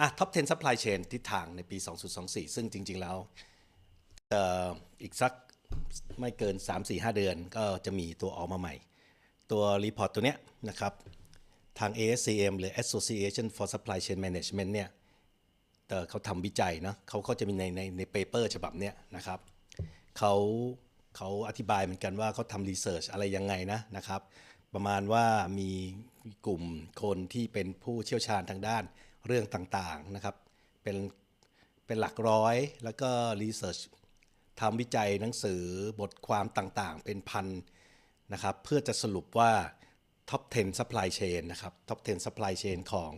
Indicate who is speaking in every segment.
Speaker 1: อะ top 10 supply chain ทิศทางในปี 2024 ซึ่งจริง ๆ แล้วเอ่ออีกสักไม่เกิน 3-4-5 เดือนก็จะมีตัวออกมาใหม่ ตัวรีพอร์ตตัวเนี้ยนะครับ ทาง ASCM หรือ Association for Supply Chain Management เนี่ยเออเขาทำวิจัยเนาะเขาก็จะมีในในในเปเปอร์ฉบับเนี้ยนะครับเขาเขาอธิบายเหมือนกันว่าเขาทำรีเสิร์ชอะไรยังไงนะนะครับ ประมาณว่ามีกลุ่มคนที่เป็นผู้เชี่ยวชาญทางด้าน เรื่องต่างๆนะครับ เป็นเป็นหลักร้อย แล้วก็รีเสิร์ชทำวิจัยหนังสือบทความต่างๆ เป็นพันนะครับ เพื่อจะสรุปว่า top 10 supply chain นะครับ top 10 supply chain ของ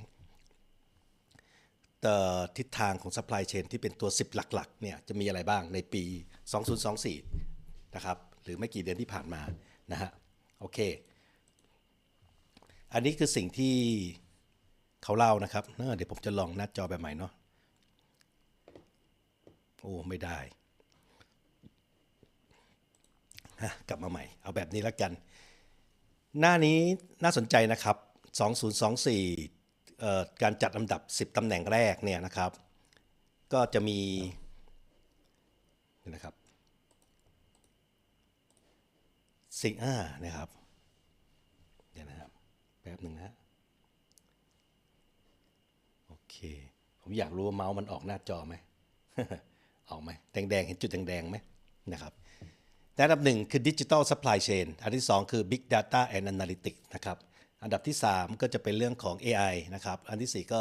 Speaker 1: ต่อทิศทางของ supply chain ที่เป็นตัว 10 หลักๆเนี่ยจะมีอะไรบ้างในปี 2024 นะครับ หรือไม่กี่เดือนที่ผ่านมานะฮะโอเค อันนี้คือสิ่งที่ เขาเล่านะครับเเดี๋ยวผมจะลองหน้าจอแบบใหม่เนาะโอ้ไม่ได้กลับมาใหม่ เอาแบบนี้แล้วกัน หน้านี้น่าสนใจนะครับ 2024เอ่การจัดลำดับ 10ตำแหน่งแรกเนี่ยนะครับ ก็จะมีนี่นะครับสิ่งอ่านะครับ เดี๋ยวนะครับ แป๊บหนึ่งนะ โอเค ผมอยากรู้ว่าเมาส์มันออกหน้าจอไหมออกไหมแดงๆ เห็นจุดแดงๆไหมนะครับอันดับหนึ่งคือ Digital Supply Chain อันที่2คือ Big Data and Analytics นะครับ อันดับที่ 3 ก็จะเป็นเรื่องของ AI นะครับ อันทีสี่4 ก็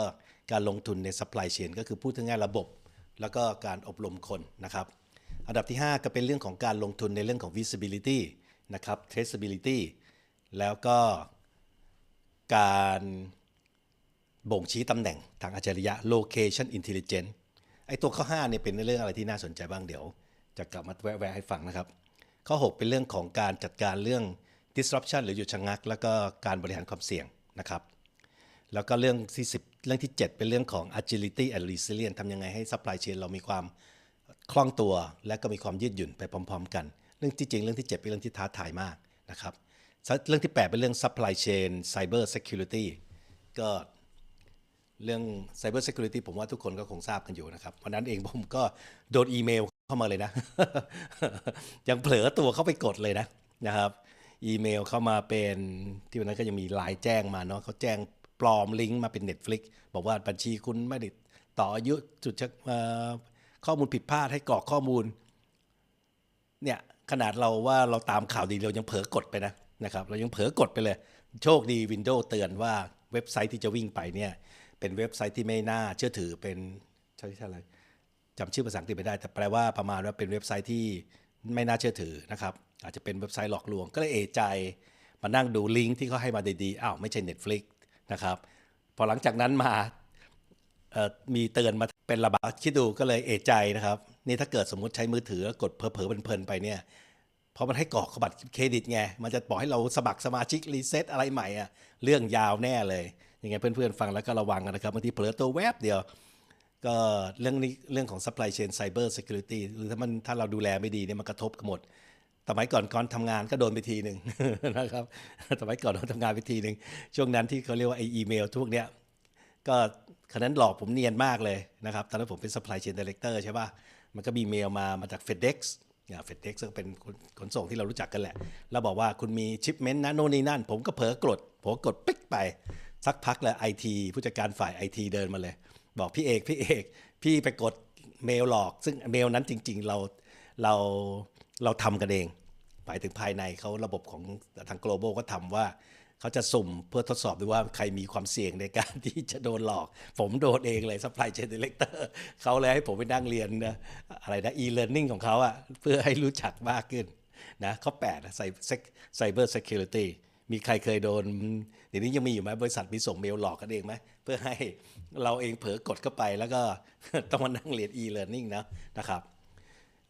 Speaker 1: การลงทุนใน Supply Chain ก็คือพูดถึงงานระบบ แล้วก็การอบรมคนนะครับ อันดับที่ 5 ก็เป็นเรื่องของการลงทุนในเรื่องของ Visibility นะครับ Traceability แล้วก็การ บ่งชี้ตำแหน่งทางอัจฉริยะ Location Intelligence ไอ้ตัวข้อ5เนี่ยเป็นเรื่องอะไรที่น่าสนใจบ้างเดี๋ยว จะกลับมาแวะๆให้ฟังนะครับ ข้อ 6 เป็นเรื่องของการจัดการเรื่อง disruption หรือหยุดชะงัก แล้วก็การบริหารความเสี่ยงนะครับ แล้วก็เรื่องที่10เรื่องที่ 7 เป็นเรื่องของ agility and resilience ทำยังไงให้ supply chain เรามีความคล่องตัว และก็มีความยืดหยุ่นไปพร้อม ๆ กัน เรื่องที่จริงเรื่องที่ 7 เป็นเรื่องที่ท้าทายมากนะครับ เรื่องที่ 8 เป็นเรื่อง supply chain cyber security ก็ เรื่อง Cyber Security ผมว่าทุกคนก็คงทราบกันอยู่นะครับ วันนั้นเองผมก็โดนอีเมลเข้ามาเลยนะ ยังเผลอตัวเข้าไปกดเลยนะนะครับ อีเมลเข้ามาเป็นที่วันนั้นก็ยังมีไลน์แจ้งมาเนาะเขาแจ้งปลอมลิงก์มาเป็น Netflix บอกว่าบัญชีคุณไม่ได้ต่ออายุจุดชะเอ่อข้อมูลผิดพลาดให้กรอกข้อมูล เนี่ยขนาดเราว่าเราตามข่าวดีเรายังเผลอกดไปนะนะครับ เรายังเผลอกดไปเลย โชคดี Windows เตือนว่าเว็บไซต์ที่จะวิ่งไปเนี่ย เป็นเว็บไซต์ที่ไม่น่าเชื่อถือเป็นใช่ใช่อะไรจำชื่อภาษาอังกฤษไม่ได้ แต่แปลว่าประมาณว่าเป็นเว็บไซต์ที่ไม่น่าเชื่อถือนะครับ อาจจะเป็นเว็บไซต์หลอกลวง ก็เลยเอใจมานั่งดูลิงก์ที่เขาให้มาดีๆอ้าวไม่ใช่ Netflix นะครับพอหลังจากนั้นมามีเตือนมาเป็นระบาดคิดดูก็เลยเอใจนะครับ นี่ถ้าเกิดสมมติใช้มือถือแล้วกดเผลอๆเพลินไปเนี่ยเพราะมันให้กรอกบัตรเครดิตไง มันจะบอกให้เราสมัครสมาชิกรีเซ็ตอะไรใหม่อะเรื่องยาวแน่เลย ยังไงเพื่อนๆฟังแล้วก็ระวังกันนะครับบางทีเผลอตัวแวบเดียว ก็เรื่องนี้เรื่องของ supply chain cyber security หรือถ้ามันถ้าเราดูแลไม่ดีเนี่ยมันกระทบกันหมดสมัยก่อนก่อนทำงานก็โดนไปทีหนึ่งนะครับสมัยก่อนเราทำงานไปทีหนึ่งช่วงนั้นที่เขาเรียกว่าไออีเมลทุกเนี้ยก็ขนนั้นหลอกผมเนียนมากเลยนะครับ ตอนนั้นผมเป็น supply chain director ใช่ป่ะ มันก็มีเมลมามาจาก FedEx เนี่ย FedEx ก็เป็นขนส่งที่เรารู้จักกันแหละ แล้วบอกว่าคุณมี shipment นะโน่นนี่นั่น ผมก็เผลอกดผมกดปิ๊กไป สักพักแล้วไอทีผู้จัดการฝ่ายไอทีเดินมาเลย บอกพี่เอกพี่เอก พี่ไปกดเมลหลอก ซึ่งเมลนั้นจริง ๆ เราเราเราทำกันเองหมายถึงภายในเขาระบบของทาง global ก็ทำว่าเขาจะสุ่มเพื่อทดสอบดูว่าใครมีความเสี่ยงในการที่จะโดนหลอก ผมโดนเองเลย supply chain director เขาเลยให้ผมไปนั่งเรียนนะอะไรนะ e-learning ของเขาอะเพื่อให้รู้จักมากขึ้นนะข้อ8นะ cyber security มีใครเคยโดนเดี๋ยวนี้ยังมีอยู่ไหมบริษัทมีส่งเมลหลอกกันเองไหมเพื่อให้เราเองเผลอกดเข้าไปแล้วก็ต้องมานั่งเรียน e-learning นะนะครับ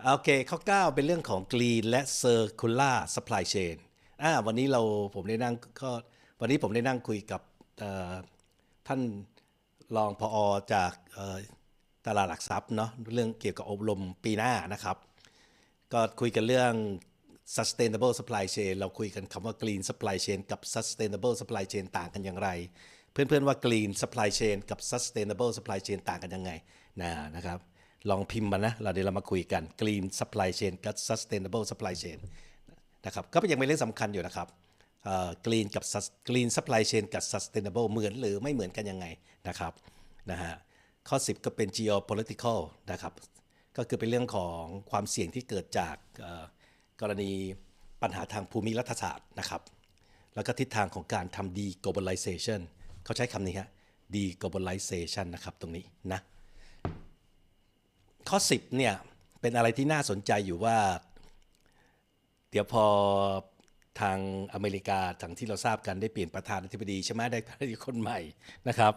Speaker 1: โอเคข้อ 9 เป็นเรื่องของ Green และ Circular Supply Chain อ่าวันนี้เราผมได้นั่งก็วันนี้ผมได้นั่งคุยกับท่านรองพอจากตลาดหลักทรัพย์เนาะเรื่องเกี่ยวกับอบรมปีหน้านะครับ ก็คุยกันเรื่อง sustainable supply chain เราคุยกันคำว่า green supply chain กับ sustainable supply chain ต่างกันอย่างไร เพื่อนๆว่า green supply chain กับ sustainable supply chain ต่างกันยังไงนะนะครับลองพิมพ์มานะเราเดี๋ยวเรามาคุยกัน green supply chain กับ sustainable supply chain นะครับก็ยังเป็นเรื่องสำคัญอยู่นะครับ green กับ green supply chain กับ sustainable เหมือนหรือไม่เหมือนกันยังไงนะครับนะฮะข้อ 10 ก็เป็น geopolitical นะครับก็คือเป็นเรื่องของความเสี่ยงที่เกิดจาก ณีปัญหาทางภูมิรัฐศาสตร์นะครับ แล้วก็ทิศทางของการทำ deglobalization เขาใช้คำนี้ฮะ deglobalization นะครับตรงนี้นะข้อ 10เนี่ยเป็นอะไรที่น่าสนใจอยู่ว่า เดี๋ยวพอทางอเมริกาทางที่เราทราบกันได้เปลี่ยนประธานาธิบดีใช่ไหมได้ประธานาธิบดีคนใหม่นะครับ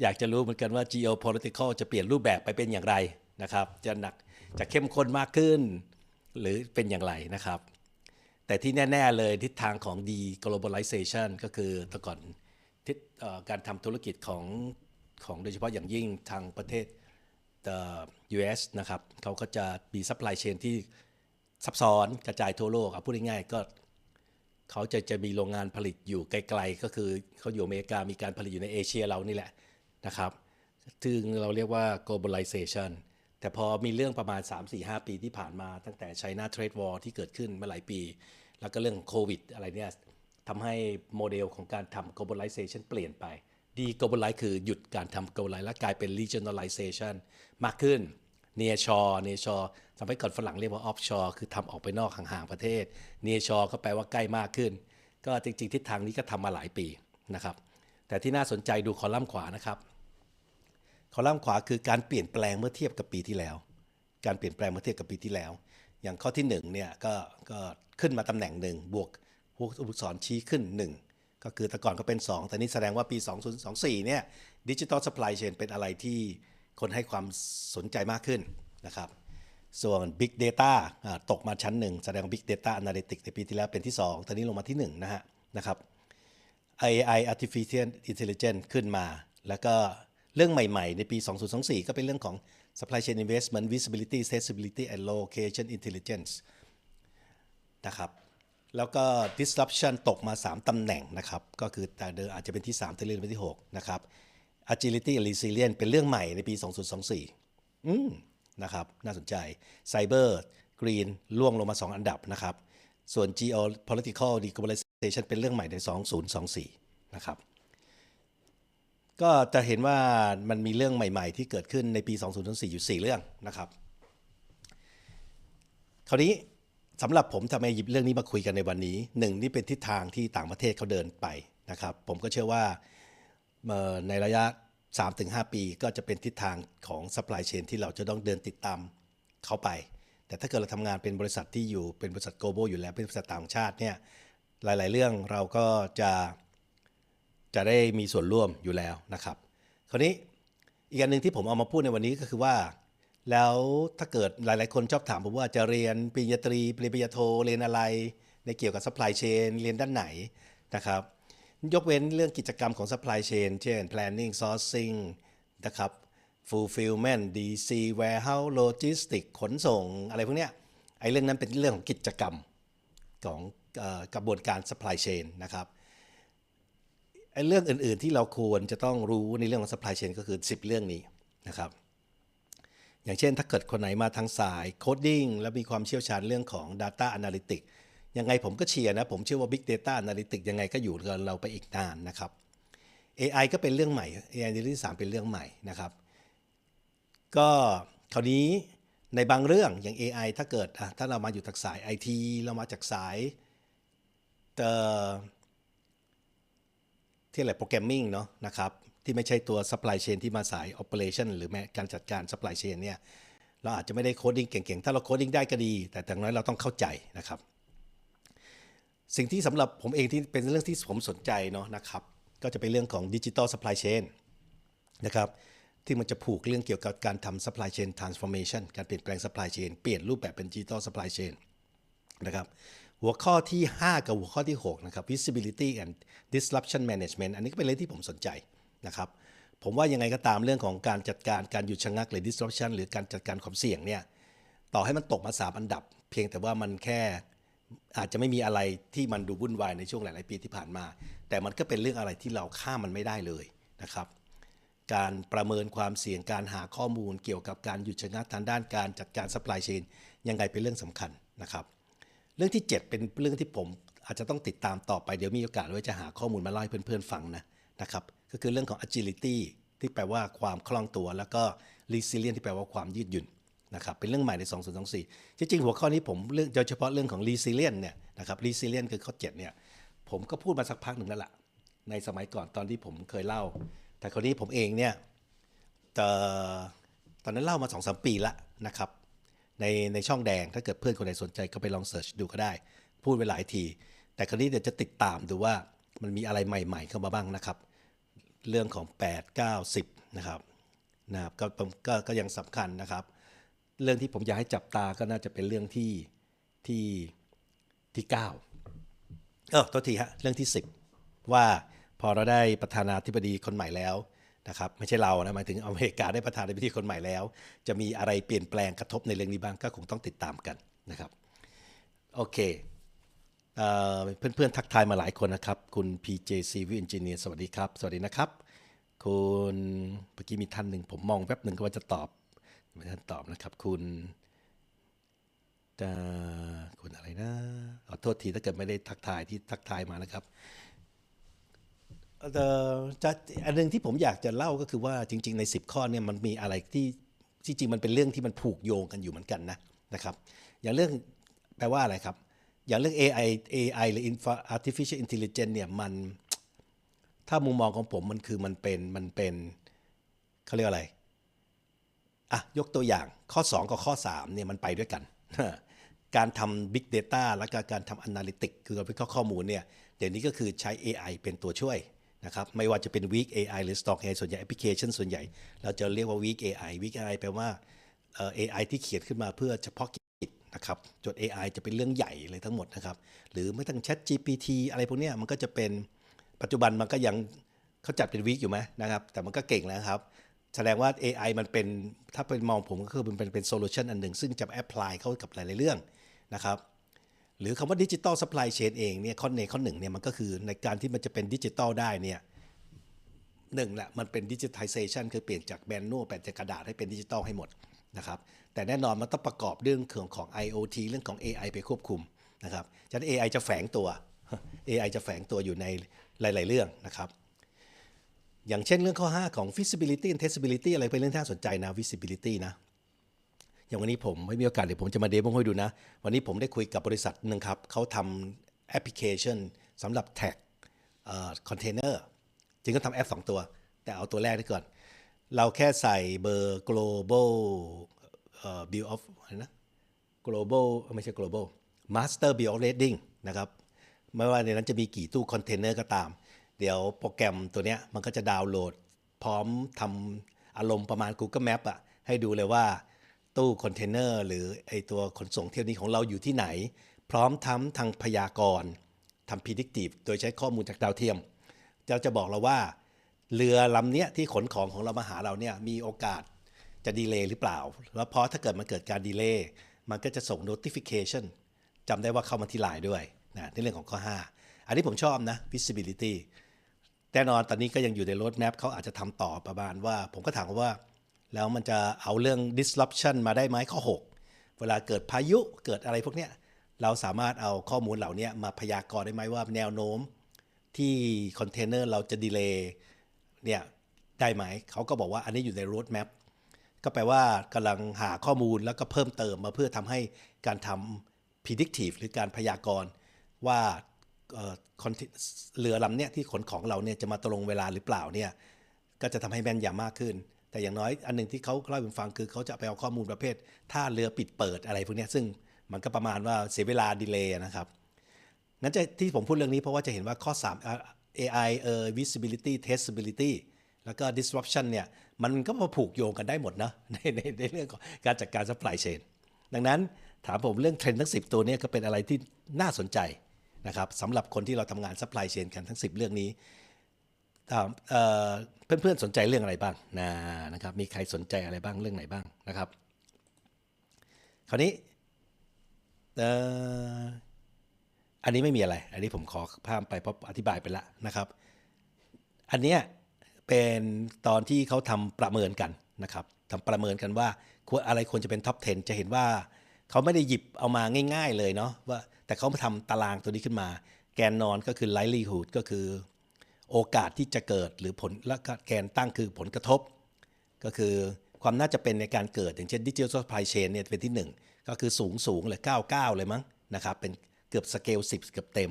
Speaker 1: อยากจะรู้เหมือนกันว่า geopolitical จะเปลี่ยนรูปแบบไปเป็นอย่างไรนะครับ จะหนักจะเข้มข้นมากขึ้น หรือเป็นอย่างไรนะครับ แต่ที่แน่ ๆ เลยทิศทางของ deglobalization ก็คือแต่ก่อนทิศการทำธุรกิจของของโดยเฉพาะอย่างยิ่งทางประเทศอ่อ US นะครับเขาก็จะมี supply chain ที่ซับซ้อนกระจายทั่วโลกเอาพูดง่ายๆก็เขาจะจะมีโรงงานผลิตอยู่ไกลๆ ก็คือเขาอยู่อเมริกามีการผลิตอยู่ในเอเชียเรานี่แหละนะครับซึ่งเราเรียกว่า globalization แต่พอมีเรื่องประมาณ 3-4-5 ปีที่ผ่านมาตั้งแต่ China Trade War ที่เกิดขึ้นมาหลายปี แล้วก็เรื่องโควิดอะไรเนี่ยทำให้โมเดลของการทำ globalization เปลี่ยนไป ดี globalize คือหยุดการทำ globalize และกลายเป็น regionalization มากขึ้น near shore near shore สมัยก่อนฝรั่งเรียกว่า offshore คือทำออกไปนอกห่างๆประเทศ near shore ก็แปลว่าใกล้มากขึ้น ก็จริงๆทิศทางนี้ก็ทำมาหลายปีนะครับแต่ที่น่าสนใจดูคอลัมน์ขวานะครับ คอลัมน์ขวาคือการเปลี่ยนแปลงเมื่อเทียบกับปีที่แล้ว การเปลี่ยนแปลงเมื่อเทียบกับปีที่แล้ว อย่างข้อที่1เนี่ยก็ก็ขึ้นมาตำแหน่งหนึ่งบวกผู้ผู้สอนชี้ขึ้น 1 ก็คือแต่ก่อนก็เป็น 2 แต่นี่แสดงว่าปี 2024เนี่ยดิจิ t a ล supply chain เป็นอะไรที่คนให้ความสนใจมากขึ้นนะครับส่วน Big Data อ่าตกมาชั้นหนึ่งแสดง Big Data Analytics ในปีที่แล้วเป็นที่ 2 ตอนนี้ลงมาที่1นะฮะนะครับ AI Artificial Intelligence ขึ้นมา แล้วก็ เรื่องใหม่ๆ ในปี 2024 ก็เป็นเรื่องของ Supply Chain Investment Visibility Accessibility and Location Intelligence นะครับแล้วก็ disruption ตกมา 3 ตำแหน่งนะครับ ก็คือแต่เดิมอาจจะเป็นที่ 3 แต่เลื่อนไปที่ 6 นะครับ agility and resilience เป็นเรื่องใหม่ในปี 2024 อืมนะครับ น่าสนใจ cyber green ล่วงลงมา 2 อันดับนะครับ ส่วน geopolitical deglobalization เป็นเรื่องใหม่ใน 2024 นะครับ ก็จะเห็นว่ามันมีเรื่องใหม่ ๆ ที่เกิดขึ้นในปี 2024อยู่4เรื่องนะครับ คราวนี้สำหรับผมทำไมหยิบเรื่องนี้มาคุยกันในวันนี้หนึ่งนี่เป็นทิศทางที่ต่างประเทศเขาเดินไปนะครับ ผมก็เชื่อว่าในระยะ 3-5 ปีก็จะเป็นทิศทางของ supply chain ที่เราจะต้องเดินติดตามเขาไป แต่ถ้าเกิดเราทำงานเป็นบริษัทที่อยู่เป็นบริษัท global อยู่แล้วเป็นบริษัทต่างชาติเนี่ยหลาย ๆ เรื่องเราก็จะ จะได้มีส่วนร่วมอยู่แล้วนะครับ คราวนี้อีกอันหนึ่งที่ผมเอามาพูดในวันนี้ก็คือว่า แล้วถ้าเกิดหลาย ๆ คนชอบถามผมว่าจะเรียนปริญญาตรีปริญญาโทเรียนอะไร ในเกี่ยวกับ supply chain เรียนด้านไหนนะครับ ยกเว้นเรื่องกิจกรรมของ supply chain เช่น planning sourcing นะครับ fulfillment DC warehouse logistics ขนส่งอะไรพวกเนี้ยไอ้เรื่องนั้นเป็นเรื่องของกิจกรรมของกระบวนการ supply chain นะครับ ไอ้เรื่องอื่นๆที่เราควรจะต้องรู้ในเรื่องของ supply chain ก็คือ 10 เรื่องนี้นะครับ อย่างเช่นถ้าเกิดคนไหนมาทางสายโคดดิ้งแล้วมีความเชี่ยวชาญเรื่องของ Data Analytics ยังไงผมก็เชียร์นะ ผมเชื่อว่า Big Data Analytics ยังไงก็อยู่กับเราไปอีกนานนะครับ AI ก็เป็นเรื่องใหม่ AI ในที่3เป็นเรื่องใหม่นะครับ ก็คราวนี้ในบางเรื่องอย่าง AI ถ้าเกิดถ้าเรามาอยู่จากสาย IT เรามาจากสายเอ่อ ที่อะไรโปรแกรมมิ่งเนาะนะครับที่ไม่ใช่ตัว supply chain ที่มาสาย operation หรือแม้การจัดการ supply chain เนี่ยเราอาจจะไม่ได้โคดดิ้งเก่งๆ ถ้าเราโคดดิ้งได้ก็ดี แต่อย่างน้อยเราต้องเข้าใจนะครับ สิ่งที่สำหรับผมเองที่เป็นเรื่องที่ผมสนใจเนาะนะครับ ก็จะเป็นเรื่องของ digital supply chain นะครับ ที่มันจะผูกเรื่องเกี่ยวกับการทำ supply chain transformation การเปลี่ยนแปลง supply chain เปลี่ยนรูปแบบเป็น digital supply chain นะครับ หัวข้อที่ 5 กับหัวข้อที่ 6 นะครับ visibility and disruption management อันนี้ก็เป็นเรื่องที่ผมสนใจนะครับ ผมว่ายังไงก็ตามเรื่องของการจัดการการหยุดชะงักหรือ disruption หรือการจัดการความเสี่ยงเนี่ยต่อให้มันตกมา 3 อันดับ เพียงแต่ว่ามันแค่อาจจะไม่มีอะไรที่มันดูวุ่นวายในช่วงหลาย ๆ ปีที่ผ่านมา แต่มันก็เป็นเรื่องอะไรที่เราข้ามมันไม่ได้เลยนะครับ การประเมินความเสี่ยงการหาข้อมูลเกี่ยวกับการหยุดชะงักทางด้านการจัดการ supply chain ยังไงเป็นเรื่องสำคัญนะครับ เรื่องที่ 7 เป็นเรื่องที่ผมอาจจะต้องติดตามต่อไปเดี๋ยวมีโอกาสไว้จะหาข้อมูลมาเล่าให้เพื่อนๆฟังนะนะครับก็คือเรื่องของ agility ที่แปลว่าความคล่องตัว แล้วก็ resilient ที่แปลว่าความยืดหยุ่นนะครับเป็นเรื่องใหม่ใน 2024 จริงๆ หัวข้อนี้ผมเรื่องโดยเฉพาะเรื่องของ resilient เนี่ยนะครับ resilient คือข้อ 7 เนี่ยผมก็พูดมาสักพักหนึ่งแล้วล่ะในสมัยก่อนตอนที่ผมเคยเล่า แต่คราวนี้ผมเองเนี่ยเอ่อตอนนั้นเล่ามา2อสปีละนะครับ ในในช่องแดงถ้าเกิดเพื่อนคนไหนสนใจก็ไปลองเสิร์ชดูก็ได้ พูดไปหลายที แต่คราวนี้เดี๋ยวจะติดตามดูว่ามันมีอะไรใหม่ๆเข้ามาบ้างนะครับ เรื่องของ 8 9 10 นะครับนะครับก็ก็ก็ยังสำคัญนะครับ เรื่องที่ผมอยากให้จับตาก็น่าจะเป็นเรื่องที่ที่ที่ 9 เออตัวทีฮะเรื่องที่ 10 ว่าพอเราได้ประธานาธิบดีคนใหม่แล้ว นะครับไม่ใช่เรานะหมายถึงอเมริกาได้ประธานาธิบดีคนใหม่แล้ว จะมีอะไรเปลี่ยนแปลงกระทบในเรื่องนี้บ้างก็คงต้องติดตามกันนะครับโอเคเพื่อนๆทักทายมาหลายคนนะครับ คุณ PJ Civil Engineer สวัสดีครับ สวัสดีนะครับ คุณเมื่อกี้มีท่านหนึ่งผมมองแป๊บหนึ่งก็ว่าจะตอบไม่ท่านตอบนะครับ คุณจะคุณอะไรนะขอโทษทีถ้าเกิดไม่ได้ทักทายที่ทักทายมานะครับ จะอันหนึงที่ผมอยากจะเล่าก็คือว่าจริง ๆ ใน 10 ข้อเนี่ยมันมีอะไรที่ที่จริงมันเป็นเรื่องที่มันผูกโยงกันอยู่เหมือนกันนะนะครับ อย่างเรื่องแปลว่าอะไรครับ อย่างเรื่อง AI AI หรือ Info- artificial intelligence เนี่ยมันถ้ามุมมองของผมมันคือมันเป็นมันเป็นเขาเรียกอะไรอะยกตัวอย่างข้อ 2 กับข้อ3เนี่ยมันไปด้วยกัน การทำ Big Data และก็การทำ Analytics คือการวิเคราะห์ข้อมูลเนี่ยเดี๋ยวนี้ก็คือใช้ AI เป็นตัวช่วย นะครับไม่ว่าจะเป็น Weak AI หรือ Stock AI ส่วนใหญ่แอปพลิเคชันส่วนใหญ่ เราจะเรียกว่า Weak AI Weak AI แปลว่า AI ที่เขียนขึ้นมาเพื่อเฉพาะกิจนะครับจด AI จะเป็นเรื่องใหญ่เลยทั้งหมดนะครับ หรือไม่ต้อง Chat GPT อะไรพวกนี้มันก็จะเป็นปัจจุบันมันก็ยังเขาจัดเป็น Weak อยู่ไหมนะครับ แต่มันก็เก่งแล้วครับ แสดงว่า AI มันเป็นถ้าเป็นมองผมก็คือมันเป็นเป็นโซลูชันอันหนึ่ง ซึ่งจะแอพพลายเข้ากับหลาย ๆ เรื่องนะครับ หรือคำว่าดิจิ t a ล supply chain เองเนี่ยข้อในข้อหนึ่งเนี่ยมันก็คือในการที่มันจะเป็นดิจิ t a ลได้เนี่ยหนึ่งแหละมันเป็นดิจิทัลเซชันคือเปลี่ยนจากแมนนวลแปลจากกระดาษให้เป็นดิจิตอลให้หมดนะครับแต่แน่นอนมันต้องประกอบเรื่องของของ IoT เรื่องของ AI ไปควบคุมนะครับฉะนั้น AI จะแฝงตัว AI จะแฝงตัวอยู่ในหลาย ๆ เรื่องนะครับ อย่างเช่นเรื่องข้อ 5 ของ feasibility and testability อะไรเป็นเรื่องที่น่าสนใจนะ visibility นะ อย่างวันนี้ผมไม่มีโอกาสเดี๋ยวผมจะมาเดโมให้ดูนะ วันนี้ผมได้คุยกับบริษัทหนึ่งครับเขาทำแอปพลิเคชันสำหรับแท็กคอนเทนเนอร์จริงก็ทำแอป 2 ตัว แต่เอาตัวแรกได้ก่อน เราแค่ใส่เบอร์ global เอ่อ bill of อะไรนะ global ไม่ใช่ global master bill of lading นะครับไม่ว่าในนั้นจะมีกี่ตู้คอนเทนเนอร์ก็ตาม เดี๋ยวโปรแกรมตัวเนี้ยมันก็จะดาวน์โหลด พร้อมทำอารมณ์ประมาณ Google Map อะให้ดูเลยว่า ตู้คอนเทนเนอร์หรือไอตัวขนส่งเที่ยวนี้ของเราอยู่ที่ไหน พร้อมทั้งทางพยากรณ์ทำ predictive โดยใช้ข้อมูลจากดาวเทียมจะจะบอกเราว่า เรือลำเนี้ยที่ขนของของเรามาหาเราเนี่ยมีโอกาสจะดีเลย์หรือเปล่า แล้วเพราะถ้าเกิดมันเกิดการดีเลย์มันก็จะส่ง notification จำได้ว่าเข้ามาที่ไลน์ด้วยนะในเรื่องของข้อ 5 อันนี้ผมชอบนะ visibility แน่นอนตอนนี้ก็ยังอยู่ใน road map เขาอาจจะทำต่อประมาณว่า ผมก็ถามเขาว่า แล้วมันจะเอาเรื่อง disruption มาได้ไหมข้อ 6 เวลาเกิดพายุเกิดอะไรพวกเนี้ยเราสามารถเอาข้อมูลเหล่านี้มาพยากรณ์ได้ไหมว่าแนวโน้มที่คอนเทนเนอร์เราจะดีเลย์เนี่ยได้ไหม เขาก็บอกว่าอันนี้อยู่ใน road map ก็แปลว่ากำลังหาข้อมูลแล้วก็เพิ่มเติมมาเพื่อทำให้การทำ predictive หรือการพยากรณ์ว่าเอ่อ content- เรือลำเนี้ยที่ขนของเราเนี่ยจะมาตรงเวลาหรือเปล่าเนี่ยก็จะทำให้แม่นยำมากขึ้น แต่อย่างน้อยอันหนึ่งที่เขาเล่าให้ผมฟังคือเขาจะไปเอาข้อมูลประเภทถ้าเรือปิดเปิดอะไรพวกนี้ซึ่งมันก็ประมาณว่าเสียเวลาดีเลย์นะครับงั้นจะที่ผมพูดเรื่องนี้เพราะว่าจะเห็นว่าข้อ 3 AI เอ่อ visibility testability แล้วก็ disruption เนี่ยมันก็มาผูกโยงกันได้หมดนะในในในเรื่องของการจัดการ supply chain ดังนั้นถามผมเรื่องเทรนด์ทั้ง 10 ตัวนี้ก็เป็นอะไรที่น่าสนใจนะครับสำหรับคนที่เราทำงาน supply chain กันทั้ง 10 เรื่องนี้ถาม เพื่อนๆสนใจเรื่องอะไรบ้างนะนะครับ มีใครสนใจอะไรบ้างเรื่องไหนบ้างนะครับ คราวนี้เอ่อันนี้ไม่มีอะไร อันนี้ผมขอพามไปเพราะอธิบายไปแล้วนะครับ อันเนี้ยเป็นตอนที่เขาทำประเมินกันนะครับทำประเมินกันว่าควรอะไรควรจะเป็นท็อป 10 จะเห็นว่าเขาไม่ได้หยิบเอามาง่าย ๆ เลยเนาะว่าแต่เขามาทำตารางตัวนี้ขึ้นมา แกนนอนก็คือ likelihood ก็คือ โอกาสที่จะเกิดหรือผลและแกนตั้งคือผลกระทบ ก็คือความน่าจะเป็นในการเกิด อย่างเช่นดิจิทัล supply chain เนี่ยเป็นที่ 1 ก็คือสูงสูงเลย99 เลยมั้งนะครับเป็นเกือบสเกล 10 เกือบเต็ม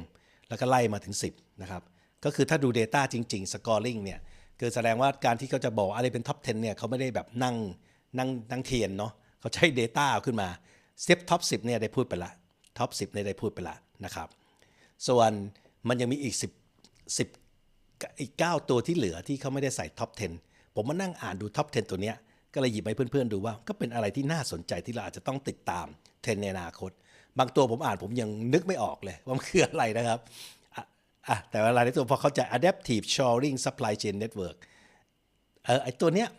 Speaker 1: แล้วก็ไล่มาถึง 10 นะครับ ก็คือถ้าดู Data จริง ๆ scoring เนี่ยคือแสดงว่าการที่เขาจะบอกอะไรเป็น top 10 เนี่ยเขาไม่ได้แบบนั่งนั่งนั่งเทียนเนาะเขาใช้ Data เอาขึ้นมาเซฟท็อป 10 เนี่ยได้พูดไปละท็อป 10 เนี่ยได้พูดไปละนะครับ ส่วนมันยังมีอีก 10 10 อีก 9 ตัวที่เหลือที่เขาไม่ได้ใส่ท็อป 10 ผมมานั่งอ่านดูท็อป 10 ตัวเนี้ยก็เลยหยิบให้เพื่อนๆดูว่า ก็เป็นอะไรที่น่าสนใจที่เราอาจจะต้องติดตามเทรนในอนาคต บางตัวผมอ่านผมยังนึกไม่ออกเลยว่ามันคืออะไรนะครับอะอะแต่ว่าอะไรในตัวพอเข้าใจ adaptive shoring supply chain network เออไอตัวเนี้ย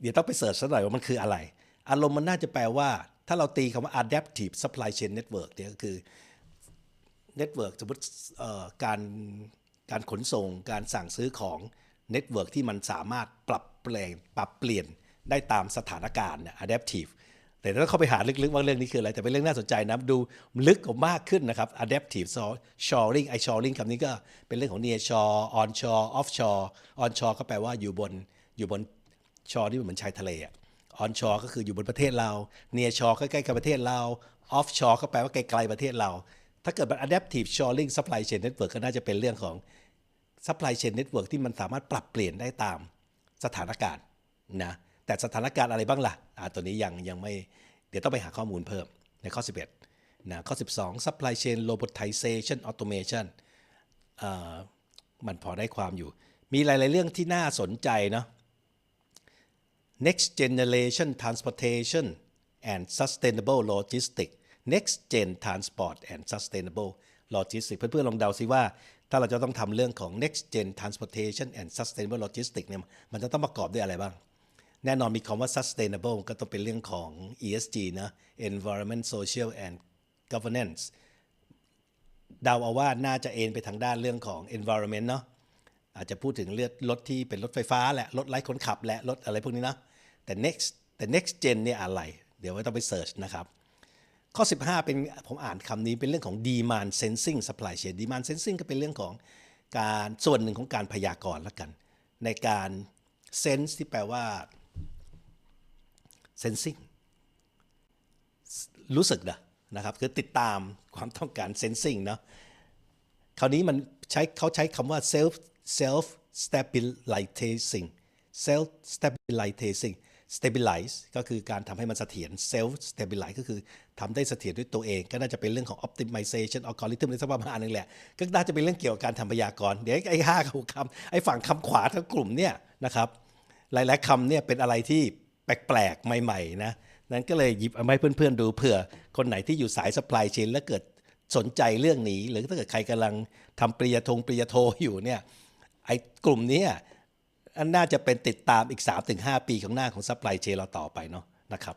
Speaker 1: เดี๋ยวต้องไปเสิร์ชสักหน่อยว่ามันคืออะไร อารมณ์มันน่าจะแปลว่า ถ้าเราตีคำว่า adaptive supply chain network เนี่ยก็คือเน็ตเวิร์กสมมติการ การขนส่งการสั่งซื้อของเน็ตเวิร์กที่มันสามารถปรับเปลี่ยนปรับเปลี่ยนได้ตามสถานการณ์เนี่ย adaptive แต่ถ้าเข้าไปหาลึกๆว่าเรื่องนี้คืออะไร แต่เป็นเรื่องน่าสนใจนะดูลึกกว่ามากขึ้นนะครับ adaptive shoring ไอ shoring คำนี้ก็เป็นเรื่องของ near shore on shore off shore on shore ก็แปลว่าอยู่บนอยู่บนชอที่เหมือนชายทะเลอะออนชอก็คืออยู่บนประเทศเราเนียชอใกล้ๆกับประเทศเราออฟชอก็แปลว่าไกลๆประเทศเรา ถ้าเกิดมัน adaptive shoring supply chain network ก็น่าจะเป็นเรื่องของ supply chain network ที่มันสามารถปรับเปลี่ยนได้ตามสถานการณ์นะแต่สถานการณ์อะไรบ้างล่ะอ่าตัวนี้ยังยังไม่เดี๋ยวต้องไปหาข้อมูลเพิ่มในข้อ 11นะข้อ 12 supply chain robotization automation อ่อมันพอได้ความอยู่ มีหลาย ๆ เรื่องที่น่าสนใจเนาะ next generation transportation and sustainable logistics next gen transport and sustainable logistics เพื่อนๆลองเดาซิว่า ถ้าเราจะต้องทำเรื่องของ next gen transportation and sustainable logistics เนี่ยมันจะต้องประกอบด้วยอะไรบ้าง แน่นอนมีคำว่า sustainable ก็ต้องเป็นเรื่องของ ESG นะ environment social and governance เดาเอาว่าน่าจะเอ็นไปทางด้านเรื่องของ environment เนาะอาจจะพูดถึงเลือดรถที่เป็นรถไฟฟ้าแหละรถไร้คนขับและรถอะไรพวกนี้นะแต่ next แต่ next gen เนี่ยอะไร เดี๋ยวไว้ต้องไปเสิร์ชนะครับ ข้อ 15 เป็นผมอ่านคำนี้เป็นเรื่องของ demand sensing supply chain demand sensing ก็เป็นเรื่องของการส่วนหนึ่งของการพยากรณ์ละกัน ในการ sense ที่แปลว่า sensing รู้สึกนะนะครับคือติดตามความต้องการ sensing เนาะคราวนี้มันใช้เขาใช้คำว่า self self stabilizing self stabilizing stabilize ก็คือการทำให้มันเสถียร self stabilize ก็คือทำได้เสถียรด้วยตัวเอง ก็น่าจะเป็นเรื่องของ optimization algorithm ในสักประมาณนึงแหละ ก็น่าจะเป็นเรื่องเกี่ยวกับการทำพยากรณ์เดี๋ยวไอ้ห้าคำไอ้ฝั่งคำขวาทั้งกลุ่มเนี่ยนะครับหลายๆคำเนี่ยเป็นอะไรที่แปลกๆ ใหม่ๆนะนั้นก็เลยหยิบเอามาให้เพื่อนๆดูเผื่อ คนไหนที่อยู่สาย supply chain แล้วเกิดสนใจเรื่องนี้ หรือถ้าเกิดใครกำลังทำปริญญาทงปริญญาโทอยู่เนี่ยไอ้กลุ่มนี้ น่าจะเป็นติดตามอีก 3-5 ปีของหน้าของซัพพลายเชนเราต่อไปเนาะนะครับ